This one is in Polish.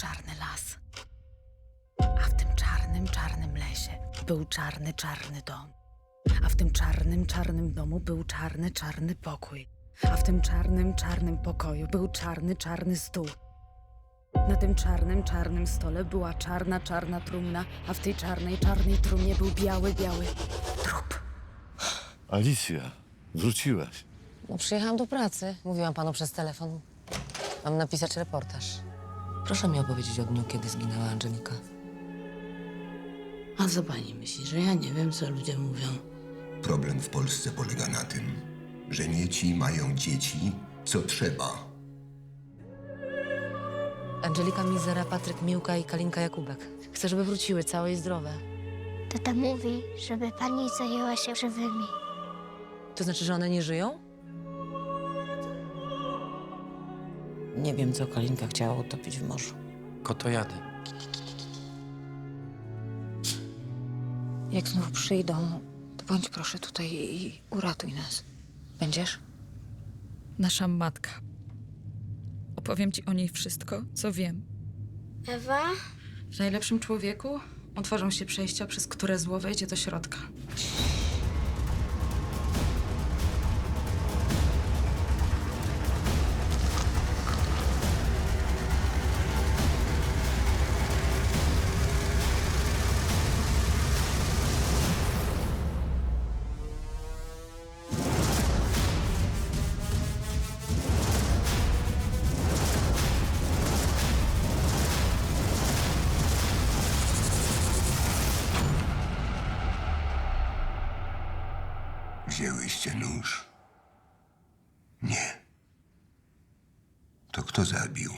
czarny las. A w tym czarnym, czarnym lesie był czarny, czarny dom. A w tym czarnym, czarnym domu był czarny, czarny pokój. A w tym czarnym, czarnym pokoju był czarny, czarny stół. Na tym czarnym, czarnym stole była czarna, czarna trumna, a w tej czarnej, czarnej trumnie był biały, biały trup. Alicja, wróciłaś. No przyjechałam do pracy. Mówiłam panu przez telefon. Mam napisać reportaż. Proszę mi opowiedzieć o dniu, kiedy zginęła Angelika. A co pani myśli, że ja nie wiem, co ludzie mówią? Problem w Polsce polega na tym, że nie ci mają dzieci, co trzeba. Angelika Mizera, Patryk Miłka i Kalinka Jakubek. Chcę, żeby wróciły całe i zdrowe. Tata mówi, żeby pani zajęła się żywymi. To znaczy, że one nie żyją? Nie wiem, co Kalinka chciała utopić w morzu. Kotojady. Jak znów przyjdą, to bądź proszę tutaj i uratuj nas. Będziesz? Nasza matka. Opowiem ci o niej wszystko, co wiem. Ewa? W najlepszym człowieku otworzą się przejścia, przez które zło wejdzie do środka. Wzięłyście nóż? Nie. To kto zabił?